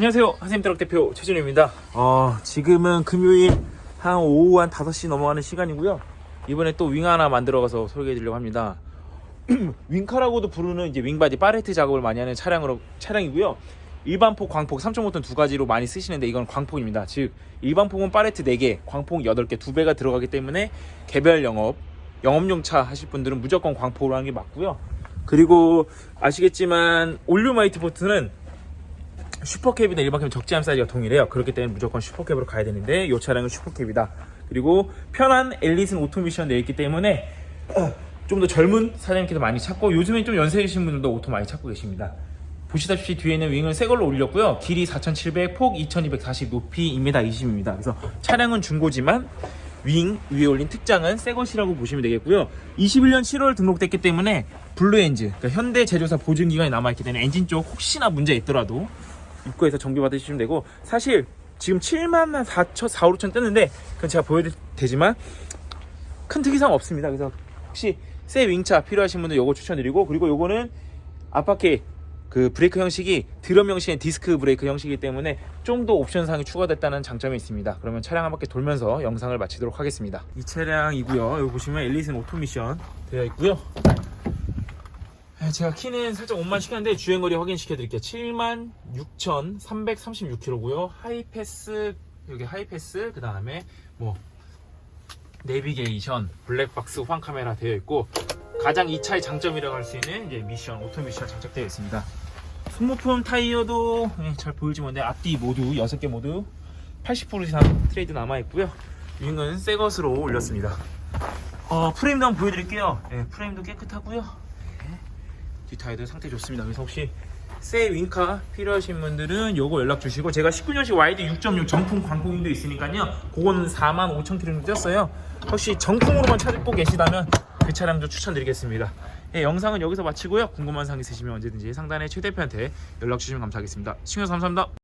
안녕하세요. 한샘트럭 대표 최준입니다. 어, 지금은 금요일 한 오후 한 5시 넘어가는 시간이고요. 이번에 또 윙 하나 만들어가서 소개해 드리려고 합니다. 윙카라고도 부르는 이제 윙바디 파레트 작업을 많이 하는 차량으로 차량이고요. 일반폭, 광폭 3.5톤 두 가지로 많이 쓰시는데 이건 광폭입니다. 즉 일반폭은 파레트 4개, 광폭 8개, 두 배가 들어가기 때문에 개별 영업, 영업용 차 하실 분들은 무조건 광폭으로 하는 게 맞고요. 그리고 아시겠지만 올류마이트 보트는 슈퍼캡이나 일반캡 적재함 사이즈가 동일해요. 그렇기 때문에 무조건 슈퍼캡으로 가야 되는데 이 차량은 슈퍼캡이다. 그리고 편한 엘리슨 오토미션 되어 있기 때문에 좀 더 젊은 사장님께서 많이 찾고 요즘엔 좀 연세이신 분들도 오토 많이 찾고 계십니다. 보시다시피 뒤에는 윙을 새 걸로 올렸고요. 길이 4,700, 폭 2,240, 높이 2m 20입니다. 그래서 차량은 중고지만 윙 위에 올린 특장은 새 것이라고 보시면 되겠고요. 21년 7월 등록됐기 때문에 블루엔즈, 그러니까 현대 제조사 보증 기간이 남아있기 때문에 엔진 쪽 혹시나 문제 있더라도 입구에서 정비 받으시면 되고 사실 지금 7만 4천 4, 5천 뜨는데 그건 제가 보여드릴 테지만 큰 특이사항 없습니다. 그래서 혹시 새 윙차 필요하신 분들 요거 추천드리고 그리고 요거는 앞바퀴 그 브레이크 형식이 드럼 형식의 디스크 브레이크 형식이기 때문에 좀 더 옵션 사항이 추가됐다는 장점이 있습니다. 그러면 차량 한 바퀴 돌면서 영상을 마치도록 하겠습니다. 이 차량이고요. 여기 보시면 엘리슨 오토미션 되어 있고요. 네, 제가 키는 살짝 온만 시켰는데 주행거리 확인시켜 드릴게요. 7만 6,336km고요. 하이패스 여기 하이패스 그 다음에 뭐 내비게이션, 블랙박스 후방 카메라 되어 있고 가장 이 차의 장점이라고 할 수 있는 이제 미션, 오토 미션 장착되어 있습니다. 소모품 타이어도 예, 잘 보이지 못해 앞뒤 모두 6개 모두 80% 이상 트레이드 남아 있고요. 윙은 새 것으로 올렸습니다. 어, 프레임도 한번 보여드릴게요. 예, 프레임도 깨끗하고요. 예, 뒷타이어도 상태 좋습니다. 그래서 혹시 새 윙카 필요하신 분들은 요거 연락 주시고 제가 19년식 와이드 6.6 정품 광폭인도 있으니까요. 그거는 4만 5천 킬로 정도 뛰었어요. 혹시 정품으로만 찾고 계시다면 그 차량도 추천드리겠습니다. 예, 영상은 여기서 마치고요. 궁금한 사항 있으시면 언제든지 상단의 최 대표한테 연락 주시면 감사하겠습니다. 시청해주셔서 감사합니다.